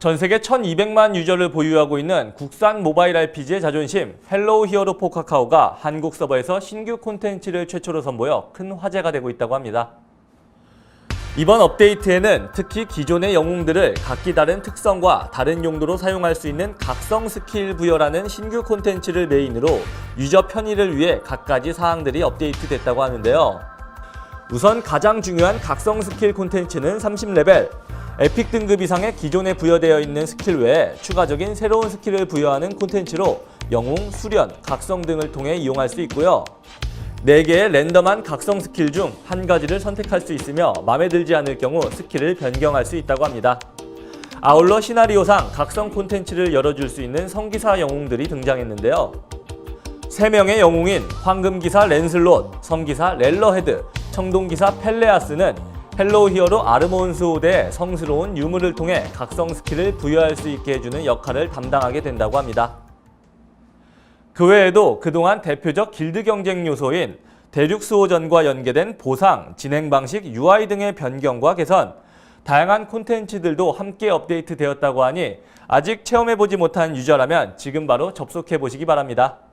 전 세계 1200만 유저를 보유하고 있는 국산 모바일 RPG의 자존심 헬로우 히어로 포 카카오가 한국 서버에서 신규 콘텐츠를 최초로 선보여 큰 화제가 되고 있다고 합니다. 이번 업데이트에는 특히 기존의 영웅들을 각기 다른 특성과 다른 용도로 사용할 수 있는 각성 스킬 부여라는 신규 콘텐츠를 메인으로 유저 편의를 위해 갖가지 사항들이 업데이트됐다고 하는데요. 우선 가장 중요한 각성 스킬 콘텐츠는 30레벨. 에픽 등급 이상의 기존에 부여되어 있는 스킬 외에 추가적인 새로운 스킬을 부여하는 콘텐츠로 영웅, 수련, 각성 등을 통해 이용할 수 있고요. 4개의 랜덤한 각성 스킬 중 한 가지를 선택할 수 있으며 마음에 들지 않을 경우 스킬을 변경할 수 있다고 합니다. 아울러 시나리오상 각성 콘텐츠를 열어줄 수 있는 성기사 영웅들이 등장했는데요. 3명의 영웅인 황금기사 랜슬롯, 성기사 렐러헤드, 청동기사 펠레아스는 헬로우 히어로 아르몬스 호대의 성스러운 유물을 통해 각성 스킬을 부여할 수 있게 해주는 역할을 담당하게 된다고 합니다. 그 외에도 그동안 대표적 길드 경쟁 요소인 대륙 수호전과 연계된 보상, 진행 방식, UI 등의 변경과 개선, 다양한 콘텐츠들도 함께 업데이트 되었다고 하니 아직 체험해보지 못한 유저라면 지금 바로 접속해 보시기 바랍니다.